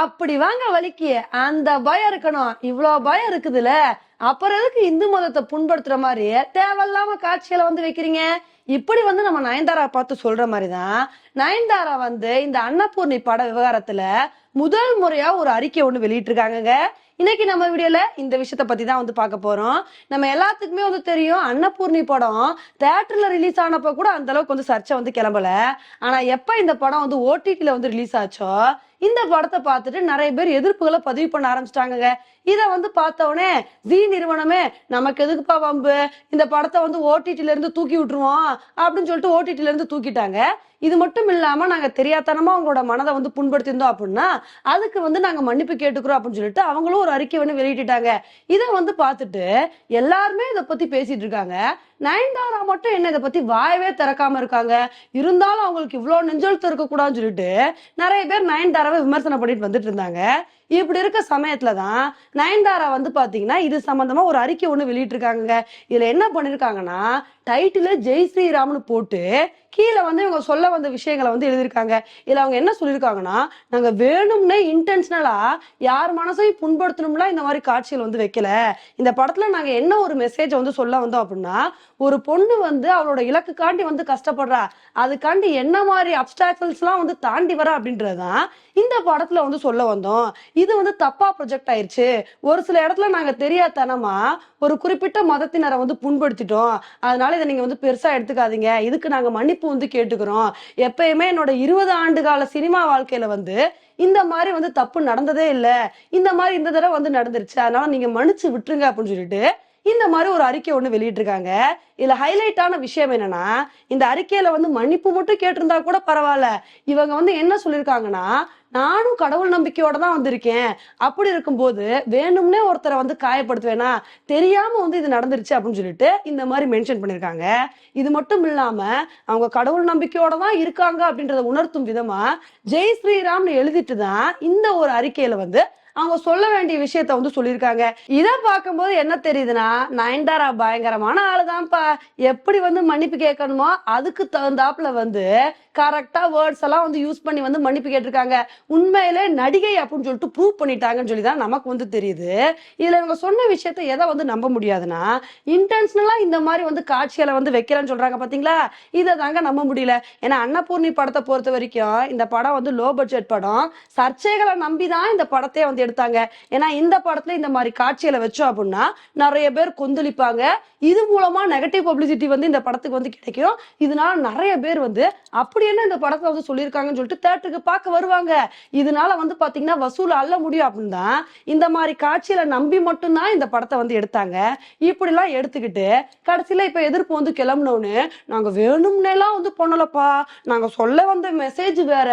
அப்படி வாங்க வலிக்கு. அந்த பயம் இருக்கணும். இவ்வளவு பயம் இருக்குதுல்ல அப்புறம் எதுக்கு இந்து மதத்தை புண்படுத்துற மாதிரி? தேவையில்லாம காட்சிகளை வந்து வைக்கிறீங்க. இப்படி வந்து நம்ம நயன்தாரா பார்த்து சொல்ற மாதிரிதான் நயன்தாரா வந்து இந்த அன்னபூர்ணி பட விவகாரத்துல முதல் முறையா ஒரு அறிக்கை ஒண்ணு வெளியிட்டிருக்காங்கங்க. இன்னைக்கு நம்ம வீடியோல இந்த விஷயத்த பத்தி தான் வந்து பார்க்க போறோம். நம்ம எல்லாத்துக்குமே வந்து தெரியும் அன்னபூர்ணி படம் தேட்டர்ல ரிலீஸ் ஆனப்ப கூட அந்த அளவுக்கு வந்து சர்ச்சை வந்து கிளம்பல. ஆனா எப்ப இந்த படம் வந்து ஓடிடியில வந்து ரிலீஸ் ஆச்சோ இந்த படத்தை பார்த்துட்டு நிறைய பேர் எதிர்ப்புகளை பதிவு பண்ண ஆரம்பிச்சிட்டாங்க இதை வந்து பார்த்தவொடனே ஜி நிறுவனமே நமக்கு எதுக்குப்பா வம்பு? இந்த படத்தை வந்து ஓடிடில இருந்து தூக்கி விட்டுருவோம் அப்படின்னு சொல்லிட்டு ஓடிடில இருந்து தூக்கிட்டாங்க. இது மட்டும் இல்லாம நாங்க தெரியாதனமா அவங்களோட மனதை வந்து புண்படுத்தியிருந்தோம் அப்படின்னா அதுக்கு வந்து நாங்க மன்னிப்பு கேட்டுக்கிறோம் அப்படின்னு சொல்லிட்டு அவங்களும் ஒரு அறிக்கை ஒன்று வெளியிட்டுட்டாங்க. இதை வந்து பார்த்துட்டு எல்லாருமே இதை பத்தி பேசிட்டு இருக்காங்க. நயன்தாரா மட்டும் என்ன இதை பத்தி வாயவே திறக்காம இருக்காங்க? இருந்தாலும் அவங்களுக்கு இவ்வளவு நெஞ்செழுத்து இருக்கக்கூடாதுன்னு சொல்லிட்டு நிறைய பேர் நயன்தாராவை விமர்சனம் பண்ணிட்டு வந்துட்டு இருந்தாங்க. இப்படி இருக்க சமயத்துல தான் நயன்தாரா வந்து பாத்தீங்கன்னா இது சம்பந்தமா ஒரு அறிக்கை ஒண்ணு வெளியிட்டிருக்காங்க இதுல என்ன பண்ணிருக்காங்கன்னா டைட்டில ஜெய் ஸ்ரீராம்னு போட்டு கீழே வந்து இவங்க சொல்ல வந்த விஷயங்களை வந்து எழுதியிருக்காங்க. இதுல அவங்க என்ன சொல்லியிருக்காங்கன்னா நாங்க வேணும்னே இன்டென்ஷனலா யார் மனசையும் புண்படுத்தணும்னா இந்த மாதிரி காட்சிகள் வந்து வைக்கல. இந்த படத்துல நாங்க என்ன ஒரு மெசேஜ் வந்து சொல்ல வந்தோம் அப்படின்னா ஒரு பொண்ணு வந்து அவளோட இலக்குக்காண்டி வந்து கஷ்டப்படுறா. அதுக்காண்டி என்ன மாதிரி அப்டாக்கிள்ஸ்லாம் வந்து தாண்டி வரா அப்படின்றதுதான் இந்த படத்துல வந்து சொல்ல வந்தோம். இது வந்து தப்பா ப்ரொஜெக்ட் ஆயிருச்சு. ஒரு சில இடத்துல நாங்க தெரியாதனமா ஒரு குறிப்பிட்ட மதத்தினரை வந்து புண்படுத்திட்டோம். அதனால இதை நீங்க வந்து பெருசா எடுத்துக்காதீங்க. இதுக்கு நாங்க மன்னிப்பு வந்து கேட்டுக்கிறோம். எப்பயுமே என்னோட இருபது ஆண்டு கால சினிமா வாழ்க்கையில வந்து இந்த மாதிரி வந்து தப்பு நடந்ததே இல்லை. இந்த மாதிரி இந்த தடவை வந்து நடந்துருச்சு. அதனால நீங்க மன்னிச்சு விட்டுருங்க அப்படின்னு சொல்லிட்டு இந்த மாதிரி ஒரு அறிக்கை ஒன்று வெளியிட்டிருக்காங்க. இதுல ஹைலைட்டான விஷயம் என்னன்னா இந்த அறிக்கையில வந்து மன்னிப்பு மட்டும் கேட்டிருந்தா கூட பரவாயில்ல. இவங்க வந்து என்ன சொல்லியிருக்காங்கன்னா நானும் கடவுள் நம்பிக்கையோட தான் வந்திருக்கேன். அப்படி இருக்கும்போது வேணும்னே ஒருத்தரை வந்து காயப்படுத்துவேனா? தெரியாம வந்து இது நடந்துருச்சு அப்படின்னு சொல்லிட்டு இந்த மாதிரி மென்ஷன் பண்ணியிருக்காங்க. இது மட்டும் இல்லாம அவங்க கடவுள் நம்பிக்கையோட தான் இருக்காங்க அப்படின்றத உணர்த்தும் விதமா ஜெய் ஸ்ரீராம்னு எழுதிட்டு தான் இந்த ஒரு அறிக்கையில வந்து அவங்க சொல்ல வேண்டிய விஷயத்த வந்து சொல்லியிருக்காங்க. இதை பார்க்கும்போது என்ன தெரியுதுன்னா நயன்தாரா பயங்கரமான ஆளுதான்ப்பா. எப்படி வந்து மன்னிப்பு கேட்கணுமோ அதுக்கு தகுந்தாப்புல வந்து கரெக்டா வேர்ட்ஸ் எல்லாம் வந்து யூஸ் பண்ணி வந்து மன்னிப்பு கேட்டிருக்காங்க. உண்மையிலே நடிகை அப்படின்னு சொல்லிட்டு ப்ரூவ் பண்ணிட்டாங்கன்னு சொல்லி தான் நமக்கு வந்து தெரியுது. இதுல இவங்க சொன்ன விஷயத்த எதை வந்து நம்ப முடியாதுன்னா இன்டென்ஷனலா இந்த மாதிரி வந்து காட்சிகளை வந்து வைக்கிறேன்னு சொல்றாங்க பாத்தீங்களா? இதை தாங்க நம்ப முடியல. ஏன்னா அன்னபூர்ணி படத்தை பொறுத்த வரைக்கும் இந்த படம் வந்து லோ பட்ஜெட் படம். சர்ச்சைகளை நம்பி தான் இந்த படத்தையே வந்து எடுத்தாங்க. ஏன்னா இந்த படத்துல இந்த மாதிரி காட்சியில வச்சோம் அப்படின்னா நிறைய பேர் கொந்தளிப்பாங்க. இது மூலமா நெகட்டிவ் பப்ளிசிட்டி வந்து இந்த படத்துக்கு வந்து கிடைக்கும். இதனால நிறைய பேர் வந்து அப்படி என்ன இந்த படத்தை வந்து சொல்லியிருக்காங்கன்னு சொல்லிட்டு தேட்டருக்கு பார்க்க வருவாங்க. இதனால வந்து பாத்தீங்கன்னா வசூல் அள்ள முடியும் அப்படின்னா இந்த மாதிரி காட்சியில நம்பி மட்டும்தான் இந்த படத்தை வந்து எடுத்தாங்க. இப்படிலாம் எடுத்துக்கிட்டு கடைசியில இப்ப எதிர்ப்பு வந்து கிளம்புனோன்னு நாங்க வேணும்னேலாம் வந்து பண்ணலப்பா. நாங்க சொல்ல வந்த மெசேஜ் வேற.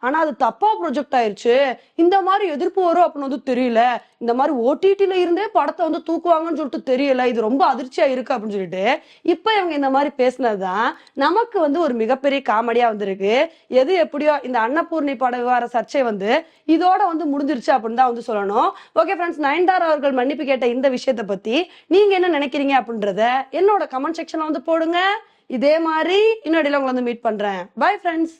ஆனா அது தப்பா ப்ரொஜெக்ட் ஆயிருச்சு. இந்த மாதிரி எதிர்ப்பு வரும் அப்படின்னு தெரியல. இந்த மாதிரி ஓடிடில இருந்தே படத்தை வந்து தூக்குவாங்கன்னு சொல்லிட்டு தெரியல. இது ரொம்ப அதிர்ச்சியா இருக்கு அப்படின்னு சொல்லிட்டு. இப்ப இவங்க இந்த மாதிரி பேசினதுதான் நமக்கு வந்து ஒரு மிகப்பெரிய காமெடியா வந்திருக்கு. எது எப்படியோ இந்த அன்னபூர்ணி பட விவகார சர்ச்சை வந்து இதோட வந்து முடிஞ்சிருச்சு அப்படின்னு தான் வந்து சொல்லணும். ஓகே ஃப்ரெண்ட்ஸ் நயன்தாரா அவர்கள் மன்னிப்பு கேட்ட இந்த விஷயத்தை பத்தி நீங்க என்ன நினைக்கிறீங்க அப்படின்றத என்னோட கமெண்ட் செக்ஷன்ல வந்து போடுங்க. இதே மாதிரி இன்னொடியில் உங்களை வந்து மீட் பண்றேன். Bye friends